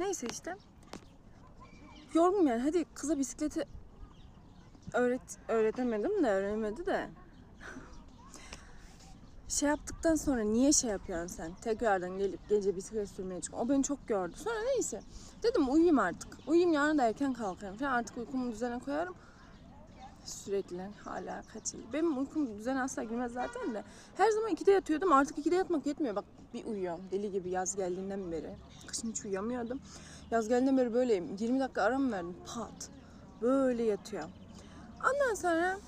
Neyse işte. Yorgun yani. Hadi kıza bisikleti öğret öğretemedim de öğrenemedi de. şey yaptıktan sonra niye şey yapıyorsun sen? Tekrardan gelip gece bisiklet sürmeye çık. O beni çok gördü. Sonra neyse. Dedim uyuyayım artık. Uyuyayım yarın da erken kalkarım falan. Artık uykumu düzene koyarım. Sürekli hala kaç yıl. Benim uykum düzene asla girmez zaten de. Her zaman ikide yatıyordum. Artık ikide yatmak yetmiyor. Bak bir uyuyorum. Deli gibi yaz geldiğinden beri. Kışın hiç uyuyamıyordum. Yaz geldiğinden beri böyleyim. 20 dakika ara mı verdim? Pat. Böyle yatıyorum. Ondan sonra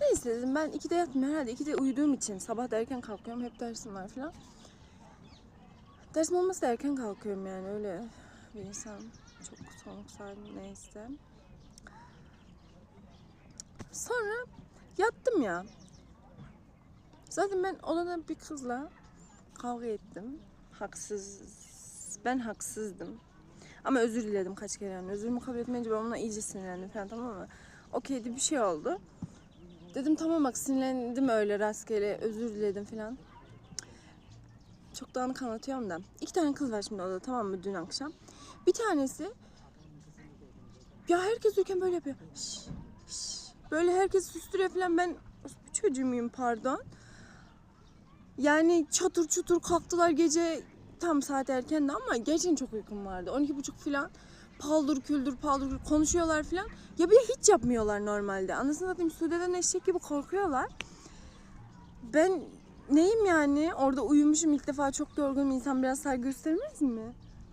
neyse dedim ben ikide yatmıyorum herhalde. ikide uyuduğum için sabah da erken kalkıyorum. Hep dersim var falan. Dersim olmasa da erken kalkıyorum yani öyle bir insan. Çok soluk salim neyse. Sonra yattım ya. Zaten ben odada bir kızla kavga ettim. Haksız. Ben haksızdım. Ama özür diledim kaç kere yani. Özürümü kabul etmeyince ben ona iyice sinirlendim falan tamam mı? Okeydi bir şey oldu. Dedim tamam bak sinirlendim öyle rastgele özür diledim falan. Çok dağınık anlatıyorum da. İki tane kız var şimdi odada tamam mı dün akşam. Bir tanesi ya herkes uyurken böyle yapıyor. Şş, şş. Böyle herkes susturuyor falan ben bu çocuğu muyum pardon. Yani çatır çutur kalktılar gece tam saat erkendi ama gerçekten çok uykum vardı. 12.30 falan paldır küldür paldır küldür konuşuyorlar falan. Ya bir de hiç yapmıyorlar normalde. Anasını satayım Sude'den eşek gibi korkuyorlar. Ben neyim yani? Orada uyumuşum ilk defa çok yorgunum. İnsan biraz saygı göstermez mi?